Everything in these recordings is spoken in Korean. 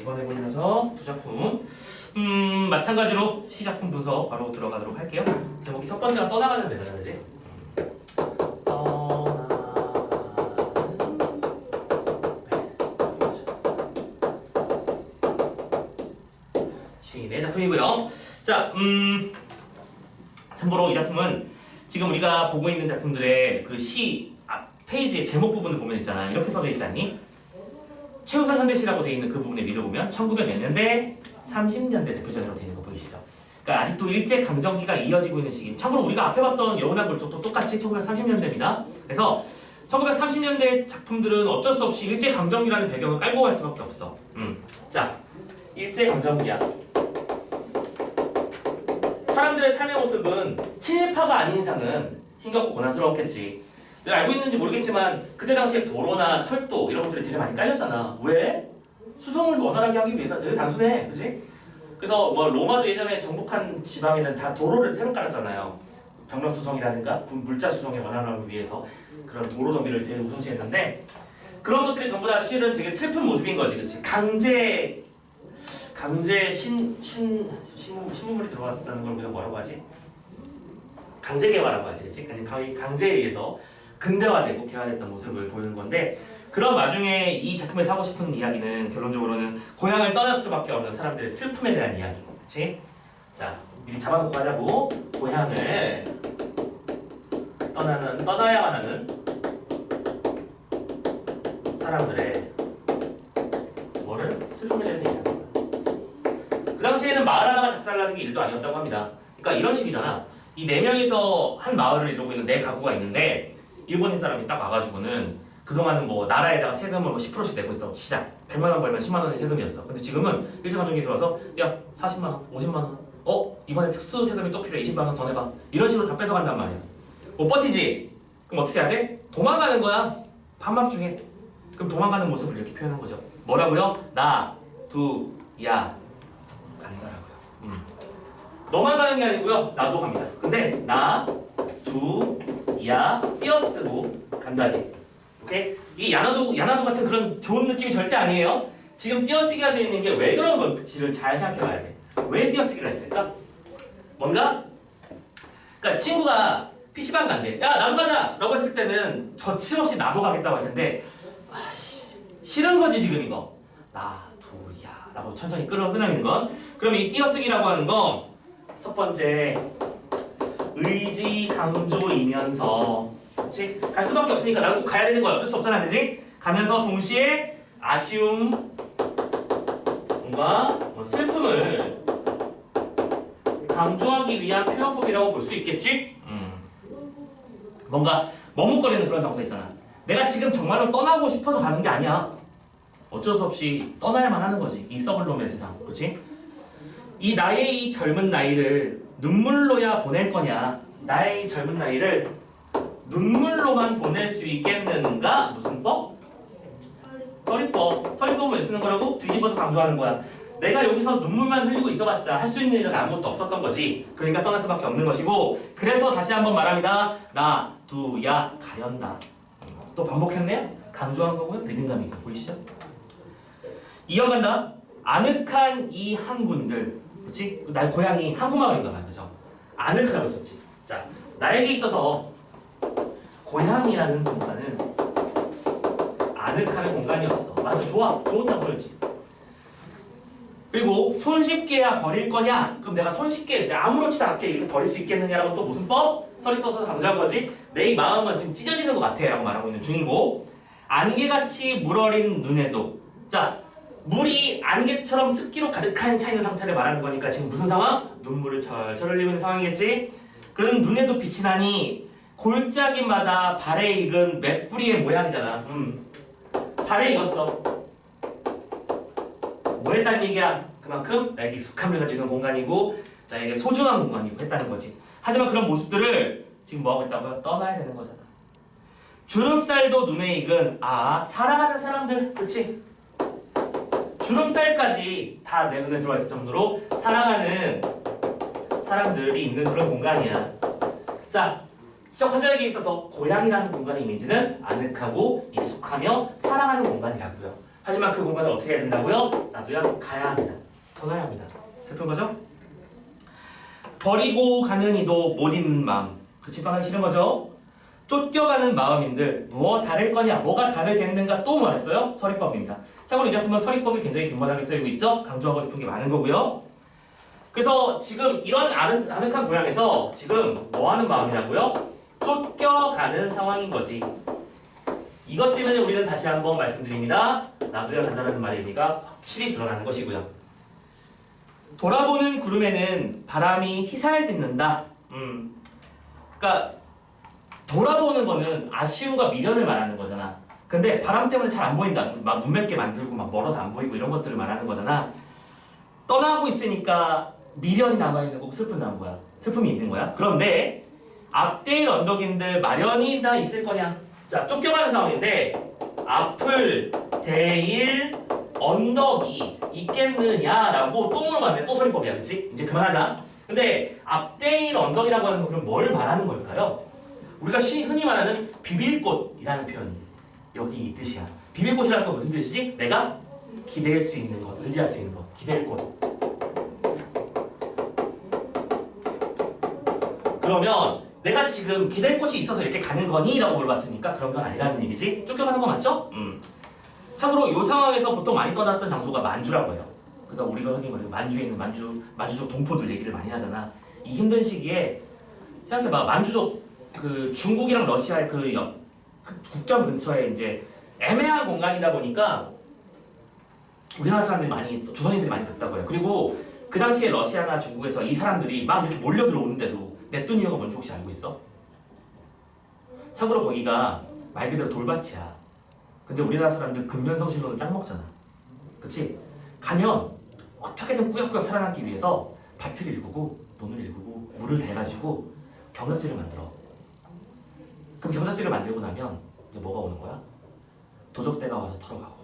이번에 보면서 두 작품 음 마찬가지로 시작품 분석 바로 들어가도록 할게요. 제목이 첫 번째가 떠나가는 데잖아, 그지? 시인의 작품이고요. 자, 음 참고로 이 작품은 지금 우리가 보고 있는 작품들의 그시 페이지의 제목 부분을 보면 있잖아. 이렇게 써져 있지 않니? 최우선 현대시라고 되어 있는 그 부분에 위를 보면 1900년대, 30년대 대표적으로 되어 있는 거 보이시죠? 그러니까 아직도 일제 강점기가 이어지고 있는 시기. 참고로 우리가 앞에 봤던 여운한 골족도 똑같이 1930년대입니다. 그래서 1930년대 작품들은 어쩔 수 없이 일제 강점기라는 배경을 깔고 갈 수밖에 없어. 음. 자, 일제 강점기야. 사람들의 삶의 모습은 친일파가 아닌 이상은 힘겹고 고난스러웠겠지. 늘 알고 있는지 모르겠지만 그때 당시에 도로나 철도 이런 것들이 되게 많이 깔렸잖아. 왜? 수송을 원활하게 하기 위해서 되게 단순해, 그지? 그래서 뭐 로마도 예전에 정복한 지방에는 다 도로를 새로 깔았잖아요. 병력 수송이라든가 군- 물자 수송에 원활하기 위해서 그런 도로 정비를 되게 우선시했는데 그런 것들이 전부 다 실은 되게 슬픈 모습인 거지, 그렇지? 강제 강제 신, 신, 신, 신문물이 들어왔다는 걸 우리가 뭐라고 하지? 강제 개화라고 하지, 그치? 강제에 의해서 근대화되고 개화됐던 모습을 보이는 건데 그런 와중에 이 작품에 사고 싶은 이야기는 결론적으로는 고향을 떠날 수밖에 없는 사람들의 슬픔에 대한 이야기, 그치? 자, 미리 잡아놓고 하자고 고향을 떠나는 떠나야만 하는 사람들의 뭐를 슬픔에 대해서 얘기합니다. 그 당시에는 마을 하나가 작살나는 게 일도 아니었다고 합니다. 그러니까 이런 식이잖아. 이 네 명이서 한 마을을 이루고 있는 네 가구가 있는데 일본인 사람이 딱 와가지고는 그동안은 뭐 나라에다가 세금을 뭐 10%씩 내고 있어. 시작. 100만 원 벌면 10만 원의 세금이었어. 근데 지금은 일제강점기 들어와서 야 40만 원, 50만 원. 어 이번에 특수 세금이 또 필요해. 20만 원 더 내봐. 이런 식으로 다 뺏어간단 말이야. 못 버티지. 그럼 어떻게 해야 돼? 도망가는 거야. 밤밤중에. 그럼 도망가는 모습을 이렇게 표현한 거죠. 뭐라고요? 나, 두, 야 간다라고요. 음. 너만 가는 게 아니고요. 나도 갑니다. 근데 나, 두, 야 띄어쓰고 간다지. 오케이? 이 야나도 야나도 같은 그런 좋은 느낌이 절대 아니에요. 지금 띄어쓰기가 되어 있는 게 왜 그런 건지를 잘 생각해 봐야 돼. 왜 띄어쓰기를 했을까? 뭔가? 그러니까 친구가 PC방 간대. 야, 나도 가자! 라고 했을 때는 거침없이 나도 가겠다고 할 텐데, 아, 씨, 싫은 거지, 지금 이거. 나, 두, 야. 라고 천천히 끌어 끊어있는 건. 그럼 이 띄어쓰기라고 하는 건, 첫 번째, 의지 강조이면서, 그치? 갈 수밖에 없으니까 나는 꼭 가야 되는 거야. 어쩔 수 없잖아, 그지? 가면서 동시에 아쉬움, 뭔가 뭐 슬픔을 강조하기 위한 표현법이라고 볼 수 있겠지? 음. 뭔가 머뭇거리는 그런 정서 있잖아. 내가 지금 정말로 떠나고 싶어서 가는 게 아니야. 어쩔 수 없이 떠나야만 하는 거지. 이 놈의 세상. 그렇지? 이 나의 이 젊은 나이를 눈물로야 보낼 거냐? 나의 이 젊은 나이를 눈물로만 보낼 수 있겠는가? 무슨 법? 서리법. 서리법을 쓰는 거라고 뒤집어서 강조하는 거야. 내가 여기서 눈물만 흘리고 있어봤자 할 수 있는 일은 아무것도 없었던 거지. 그러니까 떠날 수밖에 없는 것이고. 그래서 다시 한번 말합니다. 나, 두, 야, 가련다. 또 반복했네요. 강조한 거고요. 리듬감이 보이시죠? 이어간다. 아늑한 이 항군들. 그치? 날 고향이 항구마을인가 봐요. 그죠? 아늑하다고 썼지. 자, 나에게 있어서 고향이라는 공간은 아늑한 공간이었어. 맞아, 좋아. 좋은 단어였지. 그리고 손쉽게야 버릴 거냐? 그럼 내가 손쉽게 아무렇지도 않게 이렇게 버릴 수 있겠느냐라고 또 무슨 법? 설이 떠서 강조한 거지? 내이 마음은 지금 찢어지는 것 같아 라고 말하고 있는 중이고 안개같이 물어린 눈에도 자 물이 안개처럼 습기로 가득한 차 있는 상태를 말하는 거니까 지금 무슨 상황? 눈물을 철철 흘리고 있는 상황이겠지? 그런 눈에도 빛이 나니 골짜기마다 발에 익은 맷뿌리의 모양이잖아 음. 발에 익었어 뭐 했다는 얘기야? 그만큼 나에게 익숙함을 가지는 공간이고 나에게 소중한 공간이고 했다는 거지. 하지만 그런 모습들을 지금 뭐 하고 있다고요? 떠나야 되는 거잖아. 주름살도 눈에 익은 아 사랑하는 사람들 그렇지? 주름살까지 다 내 눈에 들어와 있을 정도로 사랑하는 사람들이 있는 그런 공간이야. 자, 시적 화자에게 있어서 고향이라는 공간의 이미지는 아늑하고 익숙하며 사랑하는 공간이라고요. 하지만 그 공간을 어떻게 해야 된다고요? 놔둬야 가야 합니다. 떠나야 합니다. 슬픈 거죠? 버리고 가는 이도 못 잊는 마음. 그치 떠나기 싫은 거죠? 쫓겨가는 마음인들 무엇 다를 거냐? 뭐가 다르겠는가? 또 말했어요? 서리법입니다. 참고로 이 작품은 서리법이 굉장히 빈번하게 쓰이고 있죠? 강조하고 싶은 게 많은 거고요. 그래서 지금 이런 아늑, 아늑한 고향에서 지금 뭐 하는 마음이라고요? 쫓겨가는 상황인 거지. 이것 때문에 우리는 다시 한번 말씀드립니다. 놔둬야 간다는 말의 의미가 확실히 드러나는 것이고요. 돌아보는 구름에는 바람이 희사를 짓는다. 음, 그러니까 돌아보는 거는 아쉬움과 미련을 말하는 거잖아. 근데 바람 때문에 잘 안 보인다. 막 눈맵게 만들고 막 멀어서 안 보이고 이런 것들을 말하는 거잖아. 떠나고 있으니까 미련이 남아 있는 거고 슬픔이 남은 거야. 슬픔이 있는 거야. 그런데 앞대일 언덕인들 마련이 다 있을 거냐? 자, 쫓겨가는 상황인데 앞을 대일 언덕이 있겠느냐라고 또 물어봤네. 또 소리법이야, 그렇지? 이제 그만하자. 근데 앞대일 언덕이라고 하는 건 그럼 뭘 말하는 걸까요? 우리가 시- 흔히 말하는 비빌꽃이라는 표현이 여기 이 뜻이야. 비빌꽃이라는 건 무슨 뜻이지? 내가 기댈 수 있는 것, 의지할 수 있는 것, 기댈 곳. 그러면 내가 지금 기댈 곳이 있어서 이렇게 가는 거니? 라고 물어봤으니까 그런 건 아니라는 얘기지? 쫓겨가는 거 맞죠? 음. 참고로 이 상황에서 보통 많이 떠났던 장소가 만주라고 해요. 그래서 우리가 흔히 말하는 만주에 있는 만주, 만주족 동포들 얘기를 많이 하잖아. 이 힘든 시기에 생각해봐. 만주족, 그 중국이랑 러시아의 그, 옆, 그 국경 근처에 이제 애매한 공간이다 보니까 우리나라 사람들이 많이, 또 조선인들이 많이 갔다고 해요. 그리고 그 당시에 러시아나 중국에서 이 사람들이 막 이렇게 몰려 들어오는데도 냈던 이유가 뭔지 혹시 알고 있어? 참고로 거기가 말 그대로 돌밭이야. 근데 우리나라 사람들 근면성실로는 짱 먹잖아. 그치? 가면 어떻게든 꾸역꾸역 살아남기 위해서 밭을 일구고 논을 일구고 물을 대가지고 경작지를 만들어. 그럼 경작지를 만들고 나면 이제 뭐가 오는 거야? 도적대가 와서 털어가고.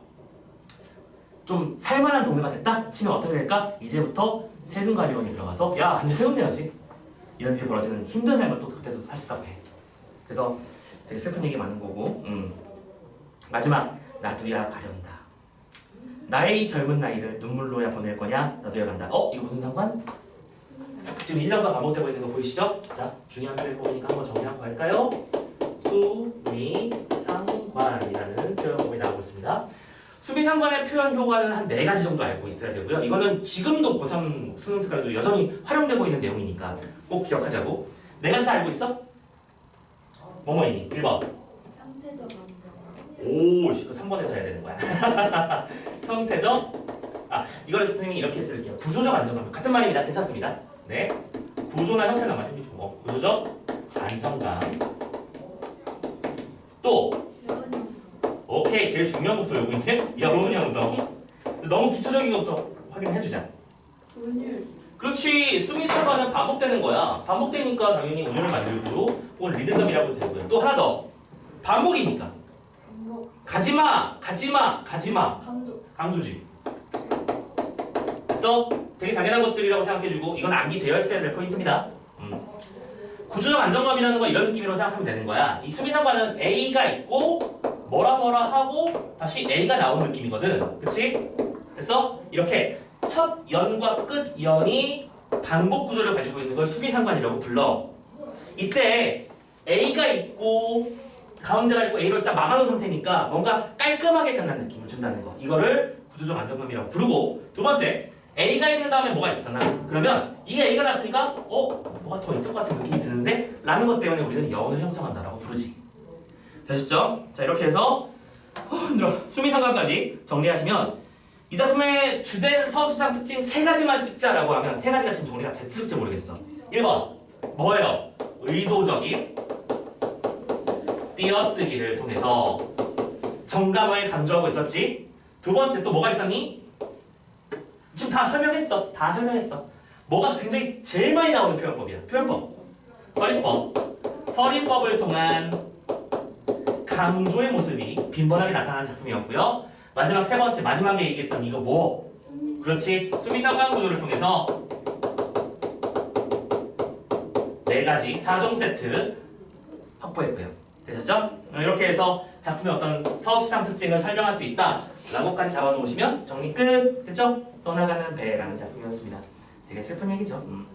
좀 살만한 동네가 됐다? 치면 어떻게 될까? 이제부터 세금 관리원이 들어가서 야 이제 세금 내야지. 이런 일이 벌어지는 힘든 삶을 또 그때도 사셨다고 해. 그래서 되게 슬픈 얘기 많은 거고. 음. 마지막 놔두야 가련다. 나의 이 젊은 나이를 눈물로야 보낼 거냐? 놔두야 간다. 어? 이거 무슨 상관? 지금 1년간 반복되고 있는 거 보이시죠? 자, 중요한 표를 보니까 한번 정리하고 갈까요? 수미상관이라는 표현법이 나오고 있습니다. 수미상관의 표현 효과는 한 네 가지 정도 알고 있어야 되고요. 이거는 지금도 고3 수능 특강에도 여전히 활용되고 있는 내용이니까 꼭 기억하자고. 네 가지 다 알고 있어? 뭐뭐이니? 1번. 형태적 감정. 오, 그 3번에서 해야 되는 거야. 형태적 아, 이걸 선생님이 이렇게 쓸게요. 구조적 안정감. 같은 말입니다. 괜찮습니다. 네. 구조나 형태나 말해고 구조적 안정감. 또. 오케이 제일 중요한 것부터 요구 있는 여운 형성. 너무 기초적인 것부터 확인해 주자. 운율. 그렇지. 수미사과는 반복되는 거야. 반복되니까 당연히 운율을 만들고 혹은 리듬감이라고 되고요. 또 하나 더. 반복이니까. 반복. 가지마, 가지마, 가지마. 강조. 강조지. 그래서 되게 당연한 것들이라고 생각해주고 이건 암기 되어 있어야 될 포인트입니다. 음. 구조적 안정감이라는 거 이런 느낌으로 생각하면 되는 거야. 이 수미상관은 A가 있고 뭐라 뭐라 하고 다시 A가 나오는 느낌이거든. 그치? 그래서 이렇게 첫 연과 끝 연이 반복 구조를 가지고 있는 걸 수미상관이라고 불러. 이때 A가 있고 가운데가 있고 A로 딱 막아놓은 상태니까 뭔가 깔끔하게 끝난 느낌을 준다는 거. 이거를 구조적 안정감이라고 부르고 두 번째 A가 있는 다음에 뭐가 있었잖아. 그러면 이 A가 났으니까 어? 뭐가 더 있을 것 같은 느낌이 드는데? 라는 것 때문에 우리는 여운을 형성한다라고 부르지. 되셨죠? 자 이렇게 해서 어, 힘들어. 수미상관까지 정리하시면 이 작품의 주된 서수상 특징 세 가지만 찍자라고 하면 세 가지가 지금 정리가 됐을지 모르겠어. 1번 뭐예요? 의도적인 띄어쓰기를 통해서 정감을 강조하고 있었지. 두 번째 또 뭐가 있었니? 지금 다 설명했어. 다 설명했어. 뭐가 굉장히 제일 많이 나오는 표현법이야. 표현법. 서리법. 서리법을 통한 강조의 모습이 빈번하게 나타나는 작품이었고요. 마지막 세 번째 마지막에 얘기했던 이거 뭐? 그렇지. 수미상관 구조를 통해서 네 가지 4종 세트 확보했고요. 되셨죠? 이렇게 해서 작품의 어떤 서수상 특징을 설명할 수 있다. 라고까지 잡아놓으시면 정리 끝. 됐죠? 떠나가는 배라는 작품이었습니다. 되게 슬픈 얘기죠. 음.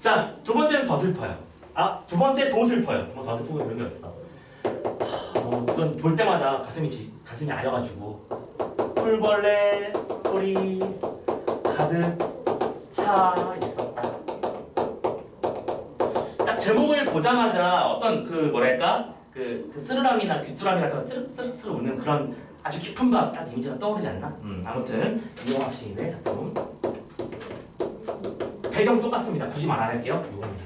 자 두 번째는 더 슬퍼요. 아 두 번째 도 슬퍼요. 뭐더 슬프고 그런 게 어딨어. 하, 뭐 이건 볼 때마다 가슴이 지, 가슴이 아려가지고. 풀벌레 소리 가득 차 있었다. 딱 제목을 보자마자 어떤 그 뭐랄까? 그, 그 쓰르람이나 귀뚜라미 같은 거 쓰르 웃는 그런 아주 깊은 밤 딱 이미지가 떠오르지 않나? 음, 아무튼 이용학 시인의 작품 배경 똑같습니다. 굳이 말 안 할게요. 이겁니다.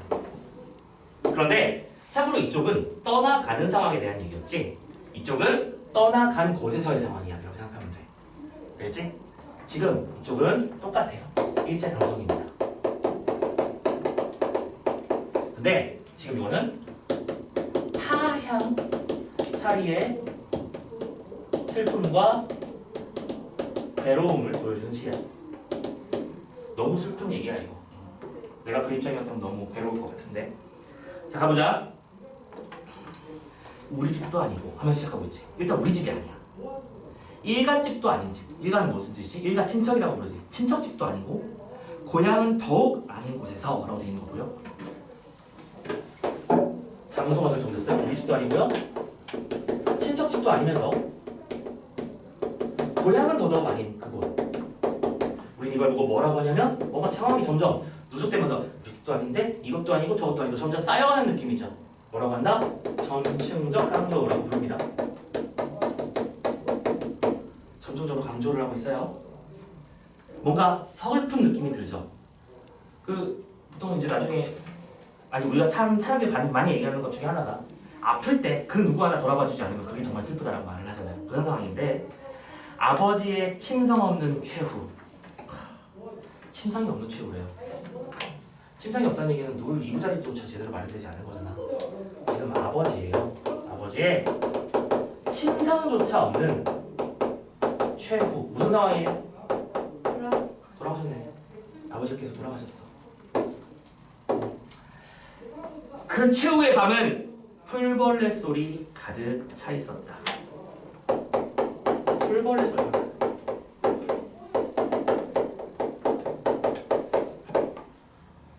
그런데 참고로 이쪽은 떠나가는 상황에 대한 얘기였지 이쪽은 떠나간 곳에서의 상황 이야기라고 생각하면 돼. 알겠지? 지금 이쪽은 똑같아요. 일제 강점기입니다. 근데 지금 이거는 타향 사이의 슬픔과 괴로움을 보여주는 시야. 너무 슬픈 얘기야 이거. 내가 그 입장이었다면 너무 괴로울 것 같은데. 자 가보자. 우리 집도 아니고 하면서 시작하고 있지. 일단 우리 집이 아니야. 일가 집도 아닌 집. 일가는 무슨 뜻이지? 일가 친척이라고 부르지. 친척 집도 아니고 고향은 더욱 아닌 곳에서라고 되어 있는 거고요. 장소가 설정됐어요. 우리 집도 아니고요. 친척 집도 아니면서 고향은 더더욱 아닌 그곳. 우린 이걸 보고 뭐라고 하냐면 뭔가 상황이 점점 누적되면서 집도 아닌데 이것도 아니고 저것도 아니고 점점 쌓여가는 느낌이죠. 뭐라고 한다? 점층적 강조라고 부릅니다. 점층적으로 강조를 하고 있어요. 뭔가 서글픈 느낌이 들죠. 그 보통 이제 나중에 아니 우리가 사람 사람들이 많이, 얘기하는 것 중에 하나가 아플 때 그 누구 하나 돌아봐 주지 않으면 그게 정말 슬프다라고 말을 하잖아요. 그런 상황인데 아버지의 침성 없는 최후 하, 침상이 없는 최후래요. 침상이 없다는 얘기는 누굴 이부자리조차 제대로 말되지 않은 거잖아. 지금 아버지예요. 아버지의 침상조차 없는 최후 무슨 상황이에요? 돌아가셨네. 아버지께서 돌아가셨어. 그 최후의 밤은 풀벌레 소리 가득 차 있었다. 소리.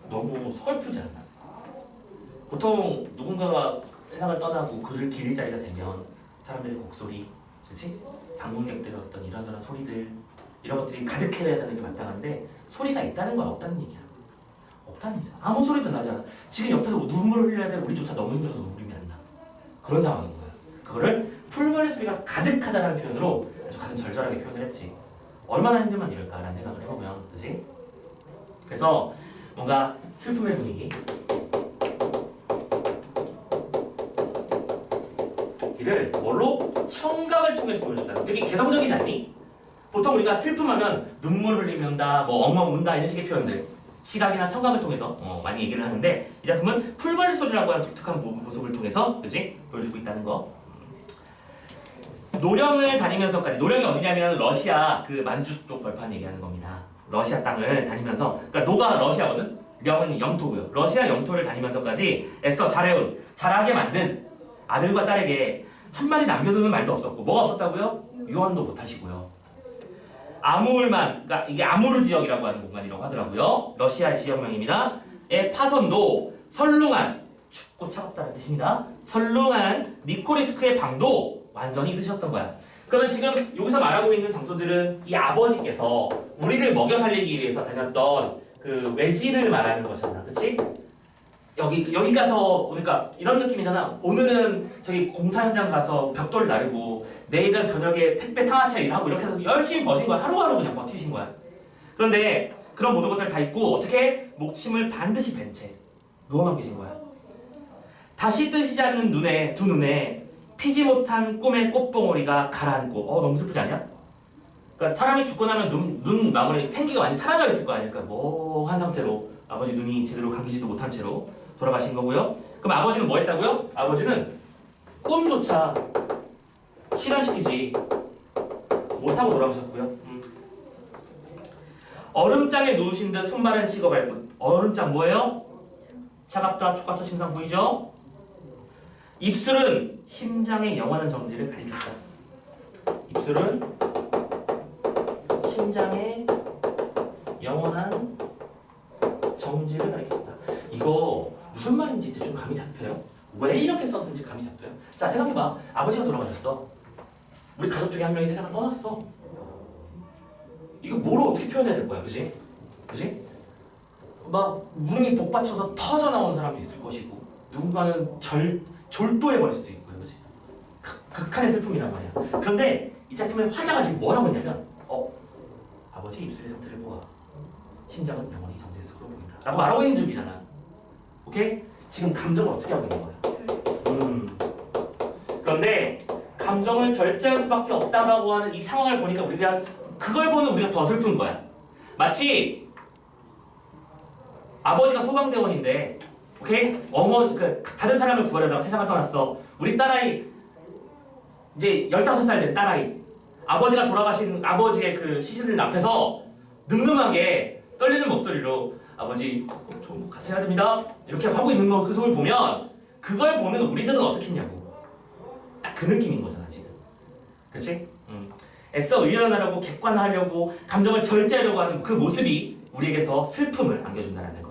너무 서글프지 않나? 보통 누군가가 세상을 떠나고 그를 기릴 자리가 되면 사람들의 곡소리, 그렇지? 방문객들의 어떤 이런저런 소리들 이런 것들이 가득해야 되는 게 마땅한데 소리가 있다는 거야 없다는 얘기야 없다는 얘기야 아무 소리도 나지 않아 지금 옆에서 눈물을 흘려야 돼 우리조차 너무 힘들어서 눈물이 안 나 그런 상황인 거야 그거를 풀벌의 소리가 가득하다는 표현으로 가슴 절절하게 표현을 했지 얼마나 힘들면 이럴까라는 생각을 해보면 그지 그래서 뭔가 슬픔의 분위기 이를 뭘로 청각을 통해서 보여줬다. 되게 개성적이지 않니? 보통 우리가 슬픔하면 눈물 흘리면다, 뭐 엉엉 운다 이런 식의 표현들 시각이나 청각을 통해서 어, 많이 얘기를 하는데 이 작품은 풀벌레 소리라고 하는 독특한 모- 모습을 통해서 그지 보여주고 있다는 거. 노령을 다니면서까지 노령이 어디냐면 러시아 그 만주 쪽 벌판 얘기하는 겁니다. 러시아 땅을 다니면서 그러니까 노가 러시아거든. 령은 영토고요. 러시아 영토를 다니면서까지 애써 잘해온 잘하게 만든 아들과 딸에게 한 마디 남겨두는 말도 없었고 뭐가 없었다고요? 유언도 못 하시고요. 아무울만 그러니까 이게 아무르 지역이라고 하는 공간이라고 하더라고요. 러시아의 지역명입니다. 의 파선도 설룽한 춥고 차갑다는 뜻입니다. 설룽한 니코리스크의 방도 완전히 늦으셨던 거야. 그러면 지금 여기서 말하고 있는 장소들은 이 아버지께서 우리를 먹여 살리기 위해서 다녔던 그 외지를 말하는 거잖아. 그치? 여기 여기 가서 그러니까 이런 느낌이잖아. 오늘은 저기 공사 현장 가서 벽돌 나르고 내일은 저녁에 택배 상하차 일하고 이렇게 해서 열심히 버신 거야. 하루하루 그냥 버티신 거야. 그런데 그런 모든 것들 다 있고 어떻게 목침을 반드시 벤채 누워만 계신 거야. 다시 뜨시지 않는 눈에 두 눈에 피지 못한 꿈의 꽃봉오리가 가라앉고 어 너무 슬프지 않냐? 그러니까 사람이 죽고 나면 눈, 눈 마무리 생기가 많이 사라져 있을 거 아니야. 그러니까 뭐한 상태로 아버지 눈이 제대로 감기지도 못한 채로 돌아가신 거고요. 그럼 아버지는 뭐 했다고요? 아버지는 꿈조차 실현시키지 못하고 돌아가셨고요. 음. 얼음장에 누우신 듯 손발은 식어갈 뿐. 얼음장 뭐예요? 차갑다, 촉같은 심상 보이죠? 입술은 심장의 영원한 정지를 가리켰다. 입술은 심장의 영원한 정지를 가리켰다. 이거 무슨 말인지 대충 감이 잡혀요? 왜 이렇게 썼는지 감이 잡혀요? 자 생각해봐. 아버지가 돌아가셨어. 우리 가족 중에 한 명이 세상을 떠났어. 이거 뭐로 어떻게 표현해야 될 거야, 그지? 그지? 막 울음이 복받쳐서 터져 나온 사람도 있을 것이고 누군가는 절 졸도해 버릴 수도 있고요, 그지? 극- 극한의 슬픔이란 말이야. 그런데 이 작품의 화자가 지금 뭐라고 했냐면, 어 아버지 입술의 상태를 보아 심장은 영원히 정제스러워 보인다. 라고 말하고 있는 중이잖아. 오케이? 지금 감정을 어떻게 하고 있는 거야? 음. 그런데 감정을 절제할 수밖에 없다라고 하는 이 상황을 보니까 우리가 그걸 보는 우리가 더 슬픈 거야. 마치 아버지가 소방대원인데, 오케이? 어머, 그 다른 사람을 구하려다가 세상을 떠났어. 우리 딸아이 이제 15살 된 딸아이. 아버지가 돌아가신 아버지의 그 시신을 앞에서 늠름하게 떨리는 목소리로 아버지 좋은 곳 가셔야 됩니다. 이렇게 하고 있는 거그 소리를 보면 그걸 보는 우리들은 어떻겠냐고. 딱 그 느낌인 거잖아 지금. 그치? 음. 애써 의연하려고 객관화하려고 감정을 절제하려고 하는 그 모습이 우리에게 더 슬픔을 안겨준다는 거.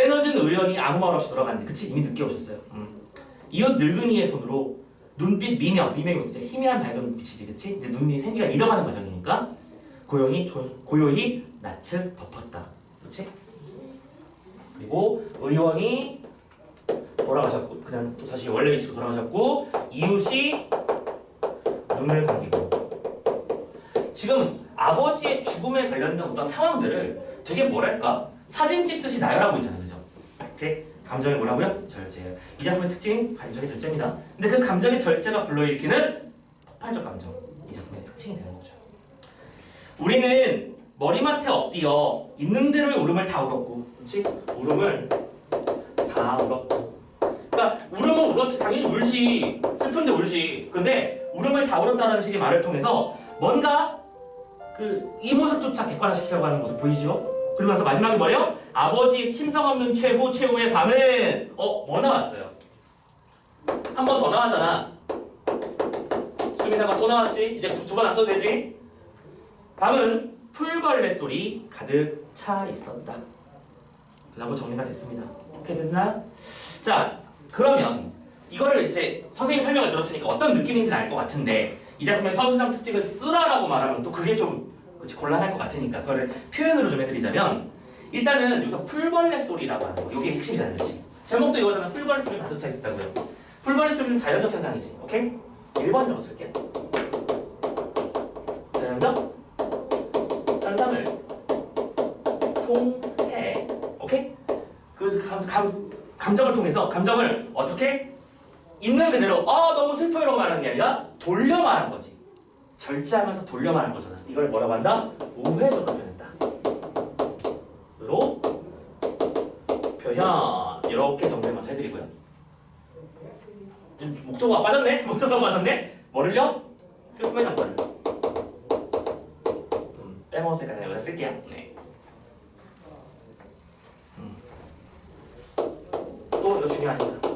때늦은 의연이 아무 말 없이 돌아갔는데 그치? 이미 늦게 오셨어요. 음. 이웃 늙은이의 손으로 눈빛 미명, 미명이 진짜 희미한 밝은 빛이지 그치? 근데 눈이 생기가 잃어가는 과정이니까 고요히, 조- 고요히 낯을 덮었다. 그치? 그리고 의원이 돌아가셨고 그냥 또 다시 원래 위치로 돌아가셨고 이웃이 눈을 감기고 지금 아버지의 죽음에 관련된 어떤 상황들을 되게 뭐랄까 사진 찍듯이 나열하고 있잖아요 그죠? 이렇게 감정이 뭐라고요? 절제예요 이 작품의 특징 감정의 절제입니다 근데 그 감정의 절제가 불러일으키는 폭발적 감정 이 작품의 특징이 되는 거죠 우리는 머리맡에 엎드려 있는 대로의 울음을 다 울었고 그렇지? 울음을 다 울었고 그러니까 울음은 울었지 당연히 울지 슬픈데 울지 근데 울음을 다 울었다라는 식의 말을 통해서 뭔가 그 이 모습조차 객관화시키려고 하는 모습 보이죠? 그리고 나서 마지막에 뭐래요? 아버지 침성 없는 최후 최후의 밤은 어? 뭐 나왔어요? 한 번 더 나왔잖아 수미사가 또 나왔지? 이제 두 번 안 써도 되지? 밤은 풀벌레 소리 가득 차 있었다. 라고 정리가 됐습니다. 오케이 됐나? 자, 그러면 이거를 이제 선생님 설명을 들었으니까 어떤 느낌인지는 알 것 같은데 이 작품의 서술상 특징을 쓰라라고 말하면 또 그게 좀 그렇지, 곤란할 것 같으니까 그거를 표현으로 좀 해드리자면 일단은 여기서 풀벌레 소리라고 하는 거 이게 핵심이잖아요, 그렇지? 제목도 이거잖아. 풀벌레 소리 가득 차 있었다고요. 풀벌레 소리는 자연적 현상이지, 오케이? 1번 적었을게. 자연적 현상을 통해 오케이 그 감, 감, 감정을 통해서 감정을 어떻게 있는 그대로 아 너무 슬퍼요라고 말하는 게 아니라 돌려 말한 거지 절제하면서 돌려 말한 거잖아. 이걸 뭐라고 한다? 우회적으로 표현한다. 으로 표현. 이렇게 정리를 먼저 해드리고요. 지금 목적어가 빠졌네? 목적어가 빠졌네? 뭐를요? 슬픔의 장소를. 음, 빼먹었으니까 그냥 여기다 쓸게요. 네. 음. 또 이거 중요하니까.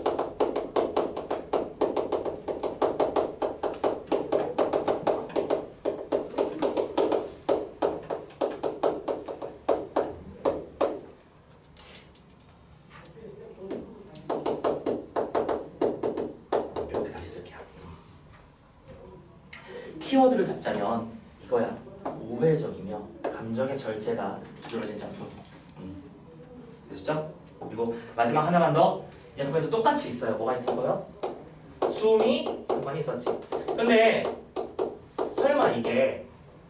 키워드를 잡자면 이거야. 우회적이며 감정의 절제가 두드러진 작품. 음. 되셨죠? 그리고 마지막 하나만 더. 이 작품에도 똑같이 있어요. 뭐가 있었고요? 숨이 상관이 있었지. 근데 설마 이게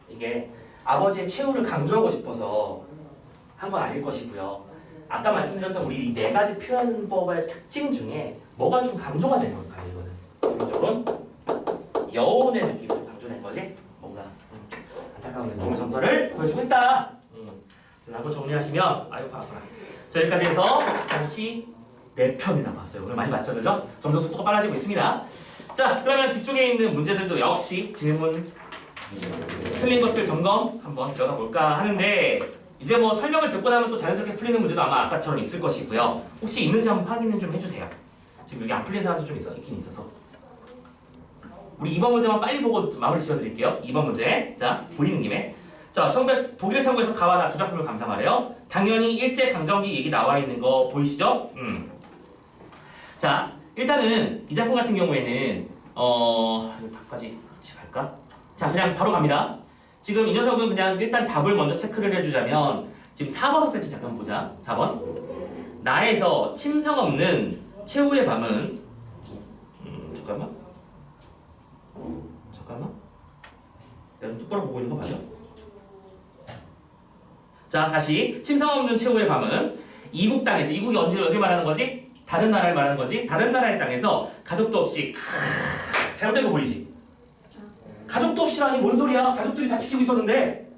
이게 아버지의 최후를 강조하고 싶어서 한 건 아닐 것이고요. 아까 말씀드렸던 우리 이네 가지 표현법의 특징 중에 뭐가 좀 강조가 되는 걸까요? 이거는 기본적으로 여운의 느낌이 좀 강조된 거지. 뭔가 음, 눈동의 정서를 보여주고 있다. 음, 라고 정리하시면 아유. 자 여기까지 해서 다시 네 편이 남았어요. 오늘 많이 봤죠, 그죠? 점점 속도가 빨라지고 있습니다. 자 그러면 뒤쪽에 있는 문제들도 역시 질문 틀린 것들 점검 한번 들어가 볼까 하는데 이제 뭐 설명을 듣고 나면 또 자연스럽게 풀리는 문제도 아마 아까처럼 있을 것이고요. 혹시 있는지 한번 확인을 좀 해주세요. 지금 여기 안 풀린 사람도 좀 있어, 있긴 있어서. 우리 2번 문제만 빨리 보고 마무리 지어드릴게요. 2번 문제. 자, 보이는 김에. 자, 1900 독일의 참고에서 가와나 두 작품을 감상하래요. 당연히 일제 강점기 얘기 나와 있는 거 보이시죠? 음. 자, 일단은 이 작품 같은 경우에는 어, 답까지 같이 갈까? 자, 그냥 바로 갑니다. 지금 이 녀석은 그냥 일단 답을 먼저 체크를 해주자면 지금 4번 선택지 잠깐 보자. 4번. 나에서 침상 없는 최후의 밤은 음, 잠깐만. 잠깐만. 내가 좀 똑바로 보고 있는 거 맞아? 자, 다시 침상 없는 최후의 밤은 이국 땅에서 이국이 언제 어디 말하는 거지? 다른 나라를 말하는 거지? 다른 나라의 땅에서 가족도 없이 잘못된 거 보이지? 가족도 없이라니 뭔 소리야? 가족들이 다 지키고 있었는데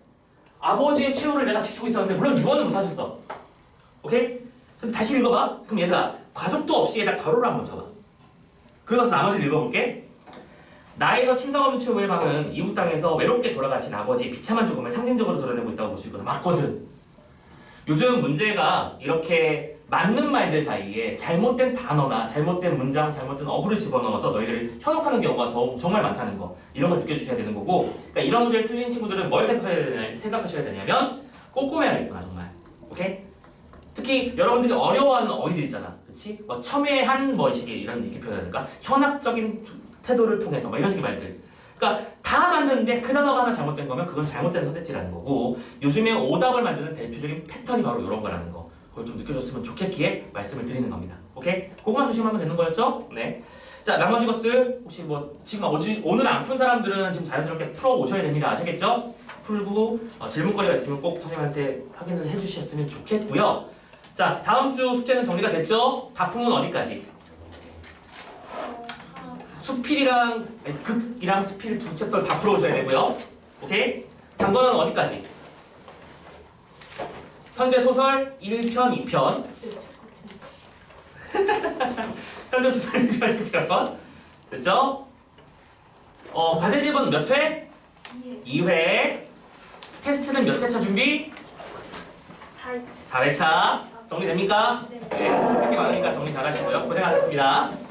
아버지의 최후를 내가 지키고 있었는데 물론 유언은 못 하셨어. 오케이? 그럼 다시 읽어봐. 그럼 얘들아 가족도 없이에다 가로를 한번 쳐봐. 그러고서 나머지를 읽어볼게. 나에서 없는 최후의 밤은 이웃 땅에서 외롭게 돌아가신 아버지의 비참한 죽음을 상징적으로 드러내고 있다고 볼 수 있거든. 맞거든. 요즘 문제가 이렇게 맞는 말들 사이에 잘못된 단어나 잘못된 문장, 잘못된 어구를 집어넣어서 너희를 현혹하는 경우가 더 정말 많다는 거. 이런 걸 느껴주셔야 되는 거고. 그러니까 이런 문제를 틀린 친구들은 뭘 생각해야 되냐, 생각하셔야 되냐면 꼼꼼해야겠구나 정말. 오케이? 특히 여러분들이 어려워하는 어휘들 있잖아. 그치? 뭐 첨예한 뭐식의 이런 이렇게 표현하니까 현학적인 태도를 통해서 뭐 이런 식의 말들. 그러니까 다 만드는데 그 단어가 하나 잘못된 거면 그건 잘못된 선택지라는 거고 요즘에 오답을 만드는 대표적인 패턴이 바로 이런 거라는 거. 그걸 좀 느껴줬으면 좋겠기에 말씀을 드리는 겁니다. 오케이? 그거만 조심하면 되는 거였죠? 네. 자 나머지 것들 혹시 뭐 지금 어지, 오늘 안 푼 사람들은 지금 자연스럽게 풀어 오셔야 됩니다. 아시겠죠? 풀고 어, 질문거리가 있으면 꼭 선생님한테 확인을 해주셨으면 좋겠고요. 자 다음 주 숙제는 정리가 됐죠? 다품은 어디까지? 수필이랑 아니, 극이랑 수필 두 챕터를 다 풀어오셔야 되고요. 오케이? 단거는 어디까지? 현대소설 1편, 2편 현대소설 1편, 2편 됐죠? 어, 과제집은 몇 회? 이해 2회 테스트는 몇 회차 준비? 사회차 4회차 정리됩니까? 네 네, 할게 많으니까 정리 잘 하시고요. 고생하셨습니다.